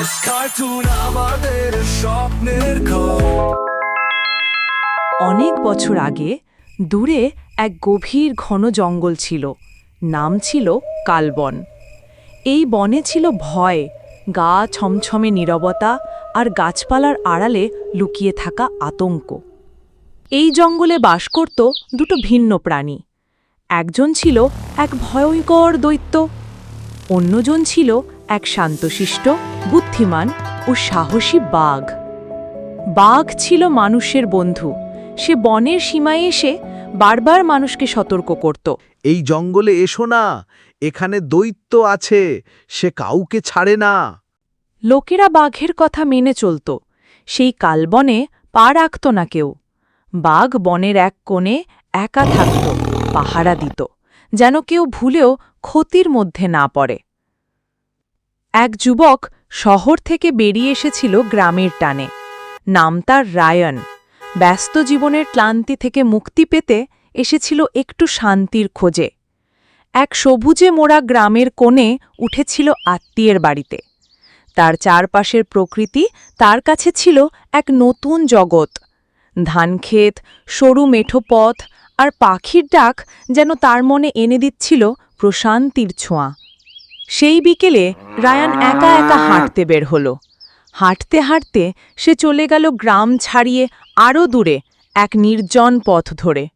S cartoon আমাদের স্বপ্নের অনেক বছর আগে দূরে এক গভীর ঘন জঙ্গল ছিল। নাম ছিল কালবন। এই বনে ছিল ভয়, গা ছমছমে নীরবতা আর গাছপালার আড়ালে লুকিয়ে থাকা আতঙ্ক। এই জঙ্গলে বাস করত দুটো ভিন্ন প্রাণী। একজন ছিল এক ভয়ঙ্কর দৈত্য, অন্যজন ছিল এক শান্তশিষ্ট বুদ্ধিমান ও সাহসী বাঘ। বাঘ ছিল মানুষের বন্ধু। সে বনের সীমায় এসে বারবার মানুষকে সতর্ক করত। এই জঙ্গলে এসো না। এখানে দৈত্য আছে। সে কাউকে ছাড়ে না। লোকেরা বাঘের কথা মেনে চলত। সেই কালবনে পা রাখত না কেউ। বাঘ বনের এক কোণে একা থাকত পাহারা দিত যেন কেউ ভুলেও ক্ষতির মধ্যে না পড়ে। এক যুবক শহর থেকে বেরিয়ে এসেছিল গ্রামের টানে। নাম তার রায়ন। ব্যস্ত জীবনের ক্লান্তি থেকে মুক্তি পেতে এসেছিল একটু শান্তির খোঁজে। এক সবুজে মোড়া গ্রামের কোণে উঠেছিল আত্মীয়ের বাড়িতে। তার চারপাশের প্রকৃতি তার কাছে ছিল এক নতুন জগৎ। ধানক্ষেত সরু মেঠো পথ আর পাখির ডাক যেন তার মনে এনে দিচ্ছিল প্রশান্তির ছোঁয়া। সেই বিকেলে রায়ান একা একা হাঁটতে বের হল। হাঁটতে হাঁটতে সে চলে গেল গ্রাম ছাড়িয়ে আরও দূরে এক নির্জন পথ ধরে।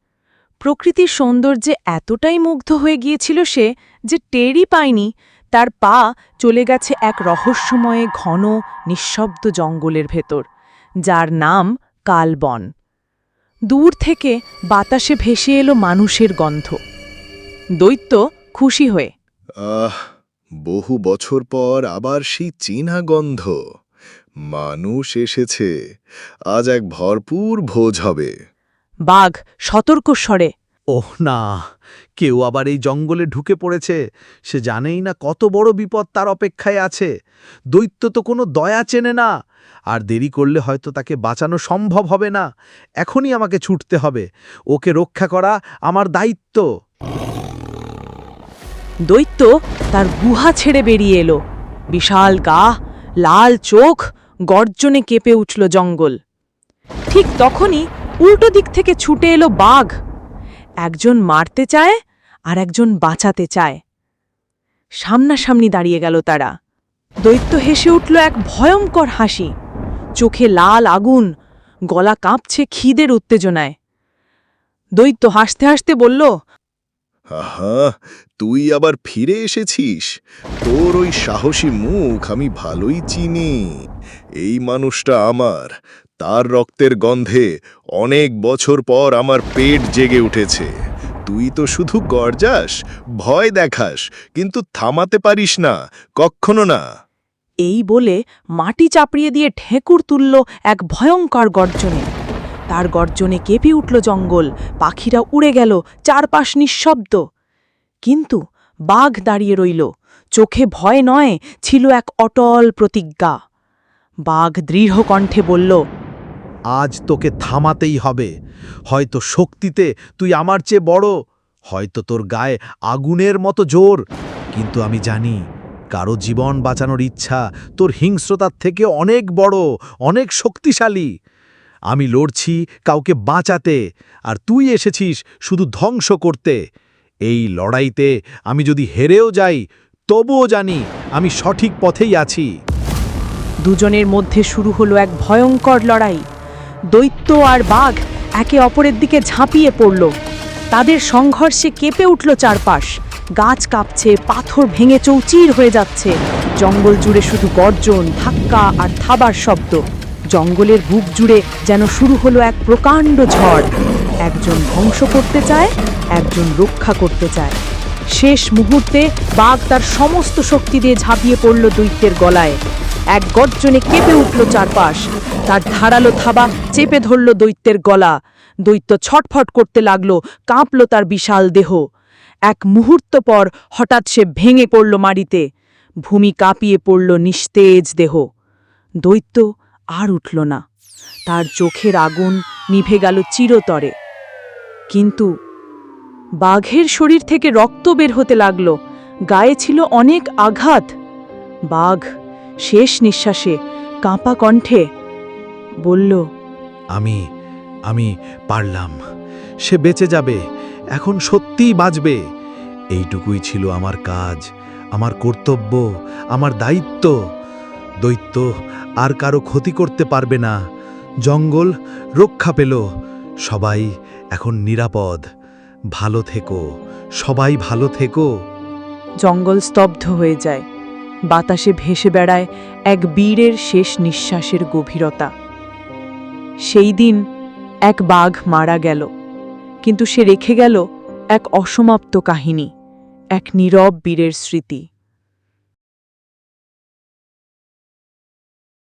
প্রকৃতির সৌন্দর্যে এতটাই মুগ্ধ হয়ে গিয়েছিল সে যে টেরই পায়নি, তার পা চলে গেছে এক রহস্যময়ে ঘন, নিঃশব্দ জঙ্গলের ভেতর, যার নাম কালবন। দূর থেকে বাতাসে ভেসে এলো মানুষের গন্ধ। দৈত্য খুশি হয়ে, আহ বহু বছর পর আবার সেই চীনা গন্ধ। মানুষ এসেছে। আজ এক ভরপুর ভোজ হবে। বাঘ সতর্ক স্বরে। ওহ না কেউ আবার এই জঙ্গলে ঢুকে পড়েছে। সে জানেই না কত বড় বিপদ তার অপেক্ষায় আছে। দৈত্য তো কোনো দয়া চেনে না। আর দেরি করলে হয়তো তাকে বাঁচানো সম্ভব হবে না। এখনই আমাকে ছুটতে হবে। ওকে রক্ষা করা আমার দায়িত্ব। দৈত্য তার গুহা ছেড়ে বেরিয়ে এলো। বিশাল গা, লাল চোখ, গর্জনে কেঁপে উঠল জঙ্গল। ঠিক তখনই উল্টো দিক থেকে ছুটে এলো বাঘ। একজন মারতে চায় আর একজন বাঁচাতে চায়। সামনাসামনি দাঁড়িয়ে গেল তারা। দৈত্য হেসে উঠল এক ভয়ঙ্কর হাসি। চোখে লাল আগুন, গলা কাঁপছে খিদের উত্তেজনায়। দৈত্য হাসতে হাসতে বলল আহা, তুই আবার ফিরে এসেছিস? তোর ওই সাহসী মুখ আমি ভালোই চিনি। এই মানুষটা আমার। তার রক্তের গন্ধে অনেক বছর পর আমার পেট জেগে উঠেছে। তুই তো শুধু গর্জাস, ভয় দেখাস, কিন্তু থামাতে পারিস না কখনো না। এই বলে মাটি চাপড়িয়ে দিয়ে ঠেকুর তুলল এক ভয়ঙ্কর গর্জনে। তার গর্জনে কেঁপে উঠল জঙ্গল। পাখিরা উড়ে গেল, চারপাশ নিঃশব্দ। কিন্তু বাঘ দাঁড়িয়ে রইল। চোখে ভয় নয়, ছিল এক অটল প্রতিজ্ঞা। বাঘ দৃঢ় কণ্ঠে বলল, আজ তোকে থামাতেই হবে। হয়তো শক্তিতে তুই আমার চেয়ে বড়। হয়তো তোর গায়ে আগুনের মতো জোর। কিন্তু আমি জানি, কারও জীবন বাঁচানোর ইচ্ছা তোর হিংস্রতার থেকে অনেক বড়, অনেক শক্তিশালী। আমি লড়ছি কাউকে বাঁচাতে, আর তুই এসেছিস শুধু ধ্বংস করতে। এই লড়াইতে আমি যদি হেরেও যাই, তবুও জানি আমি সঠিক পথেই আছি। দুজনের মধ্যে শুরু হলো এক ভয়ঙ্কর লড়াই। দৈত্য আর বাঘ একে অপরের দিকে ঝাঁপিয়ে পড়ল। তাদের সংঘর্ষে কেঁপে উঠল চারপাশ। গাছ কাঁপছে, পাথর ভেঙে চৌচির হয়ে যাচ্ছে। জঙ্গল জুড়ে শুধু গর্জন, ধাক্কা আর থাবার শব্দ। জঙ্গলের বুক জুড়ে যেন শুরু হলো এক প্রকাণ্ড ঝড়। একজন ধ্বংস করতে চায়, একজন রক্ষা করতে চায়। শেষ মুহূর্তে বাঘ তার সমস্ত শক্তি দিয়ে ঝাঁপিয়ে পড়ল দৈত্যের গলায়। এক গর্জনে কেঁপে উঠল চারপাশ। তার ধারালো থাবা চেপে ধরল দৈত্যের গলা। দৈত্য ছটফট করতে লাগল, কাঁপল তার বিশাল দেহ। এক মুহূর্ত পর হঠাৎ সে ভেঙে পড়ল মাটিতে। ভূমি কাঁপিয়ে পড়ল নিস্তেজ দেহ। দৈত্য আর উঠল না। তার চোখের আগুন নিভে গেল চিরতরে। কিন্তু বাঘের শরীর থেকে রক্ত বের হতে লাগল। গায়ে ছিল অনেক আঘাত। বাঘ শেষ নিঃশ্বাসে কাঁপা কণ্ঠে বলল, আমি আমি পারলাম। সে বেঁচে যাবে। এখন সত্যিই বাঁচবে। এইটুকুই ছিল আমার কাজ, আমার কর্তব্য, আমার দায়িত্ব। দৈত্য আর কারও ক্ষতি করতে পারবে না। জঙ্গল রক্ষা পেল। সবাই এখন নিরাপদ। ভালো থেকো। সবাই ভালো থেকো। জঙ্গল স্তব্ধ হয়ে যায়। বাতাসে ভেসে বেড়ায় এক বীরের শেষ নিঃশ্বাসের গভীরতা। সেই দিন এক বাঘ মারা গেল। কিন্তু সে রেখে গেল এক অসমাপ্ত কাহিনী, এক নীরব বীরের স্মৃতি।